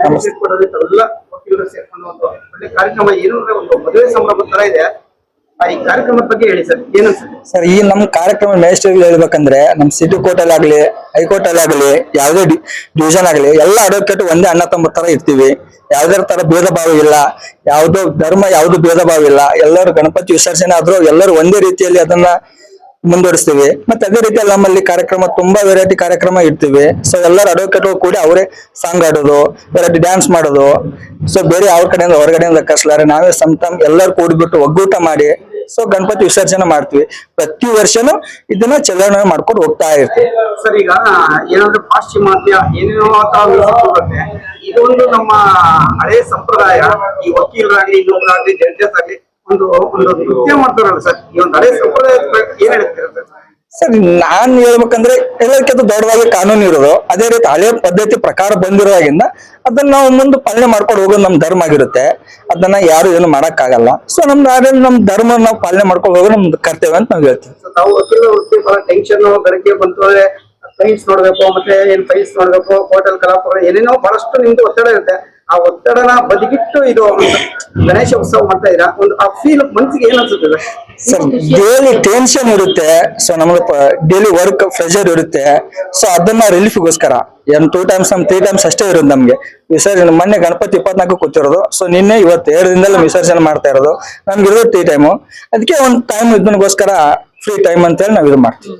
Magistrate ಕೋರ್ಟಲ್ಲಿ ತಾವೆಲ್ಲ ವಕೀಲರು ಸೇರ್ಕೊಂಡು ಒಂದು ಒಳ್ಳೆ ಕಾರ್ಯಕ್ರಮ ಏನು ಅಂದ್ರೆ ಒಂದು ಮದುವೆ ಸಂಭ್ರಮ ತರ ಇದೆ. ಆ ಈ ಕಾರ್ಯಕ್ರಮದ ಬಗ್ಗೆ ಹೇಳಿ ಸರ್ ಏನು ಸರ್ ಈ ನಮ್ ಕಾರ್ಯಕ್ರಮ ಮ್ಯಾಜಿಸ್ಟ್ರೇಟ್ ಹೇಳ್ಬೇಕಂದ್ರೆ ನಮ್ ಸಿಟಿ ಕೋರ್ಟ್ ಅಲ್ಲಿ ಆಗ್ಲಿ ಹೈಕೋರ್ಟ್ ಅಲ್ಲಿ ಆಗ್ಲಿ ಯಾವ್ದೇ ಡಿವಿಷನ್ ಆಗ್ಲಿ ಎಲ್ಲ ಅಡ್ವೊಕೇಟ್ ಒಂದೇ ಅಣ್ಣ ತಮ್ಮ ತರ ಇರ್ತೀವಿ. ಯಾವ್ದೇ ತರ ಭೇದ ಭಾವ ಇಲ್ಲ. ಯಾವ್ದೋ ಧರ್ಮ ಯಾವ್ದು ಭೇದ ಭಾವ ಇಲ್ಲ. ಎಲ್ಲರೂ ಗಣಪತಿ ವಿಸರ್ಜನೆ ಆದ್ರೂ ಎಲ್ಲರೂ ಒಂದೇ ರೀತಿಯಲ್ಲಿ ಅದನ್ನ ಮುಂದುವರಿಸ್ತೀವಿ. ಮತ್ತೆ ಅದೇ ರೀತಿ ನಮ್ಮಲ್ಲಿ ಕಾರ್ಯಕ್ರಮ, ತುಂಬಾ ವೆರೈಟಿ ಕಾರ್ಯಕ್ರಮ ಇಡ್ತೀವಿ. ಸೊ ಎಲ್ಲರೂ ಅಡ್ವೊಕೇಟ್ ಕೂಡಿ ಅವರೇ ಸಾಂಗ್ ಆಡೋದು ವೆರೈಟಿ ಡ್ಯಾನ್ಸ್ ಮಾಡೋದು. ಸೊ ಬೇರೆ ಅವ್ರ ಕಡೆಯಿಂದ ಹೊರಗಡೆಯಿಂದ ಕಸ್ಲಾರೆ ನಾವೇ ಸಮ್ಟಮ್ ಎಲ್ಲರೂ ಕೂಡಿಬಿಟ್ಟು ಒಗ್ಗೂಟ ಮಾಡಿ ಸೊ ಗಣಪತಿ ವಿಸರ್ಜನೆ ಮಾಡ್ತೀವಿ. ಪ್ರತಿ ವರ್ಷನೂ ಇದನ್ನ ಚಲನೆ ಮಾಡ್ಕೊಂಡು ಹೋಗ್ತಾ ಇರ್ತೀವಿ. ಸರ್, ಈಗ ಏನಾದ್ರು ಪಾಶ್ಚಿಮಾತ್ಯ ಏನೇನೋ ಇದೊಂದು ನಮ್ಮ ಹಳೆ ಸಂಪ್ರದಾಯ. ಈ ವಕೀಲರಾಗ್ಲಿ ಇನ್ನೊಬ್ಬರಾಗ್ಲಿ ಜಡ್ಜಸ್ ಆಗ್ಲಿ ಒಂದು ಒಂದು ನೃತ್ಯ ಮಾಡ್ತಾರಲ್ಲ ಸರ್ ಈ ಒಂದು ಹಳೆ ಸಂಪ್ರದಾಯ ಏನ್ ಹೇಳ್ತೀರಾ ಸರ್ ಸರ್ ನಾನ್ ಹೇಳ್ಬೇಕಂದ್ರೆ ಎಲ್ಲಕ್ಕಿಂತ ದೊಡ್ಡದಾಗಿ ಕಾನೂನು ಇರೋದು. ಅದೇ ರೀತಿ ಹಳೆ ಪದ್ಧತಿ ಪ್ರಕಾರ ಬಂದಿರೋದ್ರಿಂದ ಅದನ್ನ ನಾವು ಮುಂದೆ ಪಾಲನೆ ಮಾಡ್ಕೊಂಡು ಹೋಗೋದು ನಮ್ ಧರ್ಮ ಆಗಿರುತ್ತೆ. ಅದನ್ನ ಯಾರು ಏನು ಮಾಡಕ್ಕಾಗಲ್ಲ. ಸೊ ನಮ್ ಅದೇ ನಮ್ ಧರ್ಮ ನಾವು ಪಾಲನೆ ಮಾಡ್ಕೊಂಡು ಹೋಗೋದು ನಮ್ದು ಕರ್ತವ್ಯ ಅಂತ ನಾವು ಹೇಳ್ತೀವಿ. ನಾವು ಟೆನ್ಷನ್ ಬೆಳಗ್ಗೆ ಬಂತು ಅಂದ್ರೆ ಫೈಲ್ಸ್ ನೋಡ್ಬೇಕು ಮತ್ತೆ ಏನ್ ಫೈಲ್ಸ್ ನೋಡ್ಬೇಕು ಹೋಟೆಲ್ ಕಲಾಪಗಳು ಏನೇನೋ ಬಹಳಷ್ಟು ನಿಮ್ದು ಒತ್ತಡ ಇರುತ್ತೆ. ಆ ಒತ್ತಡನ ಬದಿಗಿಟ್ಟು ಇದು ಗಣೇಶ ಉತ್ಸವ ಮಾಡ್ತಾ ಇದ್ರ ಒಂದು ಆ ಫೀಲ್ ಮನ್ಸಿಗೆ ಏನ್ ಅನ್ಸುತ್ತೆ ಸರ್ ಡೈಲಿ ಟೆನ್ಷನ್ ಇರುತ್ತೆ. ಸೊ ನಮ್ಗೆ ಡೈಲಿ ವರ್ಕ್ ಪ್ರೆಷರ್ ಇರುತ್ತೆ. ಸೊ ಅದನ್ನ ರಿಲೀಫ್ಗೋಸ್ಕರ ಏನ್ ಟೂ ಟೈಮ್ಸ್ ನಮ್ ತ್ರೀ ಟೈಮ್ಸ್ ಅಷ್ಟೇ ಇರೋದು ನಮ್ಗೆ. ವಿಸರ್ಜನೆ ಮೊನ್ನೆ ಗಣಪತಿ ಇಪ್ಪತ್ನಾಲ್ಕು ಕೂತಿರೋದು. ಸೊ ನಿನ್ನೆ ಇವತ್ತು ಎರಡು ದಿನದಲ್ಲಿ ವಿಸರ್ಜನೆ ಮಾಡ್ತಾ ಇರೋದು. ನಮ್ಗೆ ಇರೋದು ತ್ರೀ ಟೈಮು ಅದಕ್ಕೆ ಒಂದು ಟೈಮ್ ಇದನ್ಗೋಸ್ಕರ ಫ್ರೀ ಟೈಮ್ ಅಂತ ಹೇಳಿ ನಾವು ಇದು ಮಾಡ್ತೀವಿ.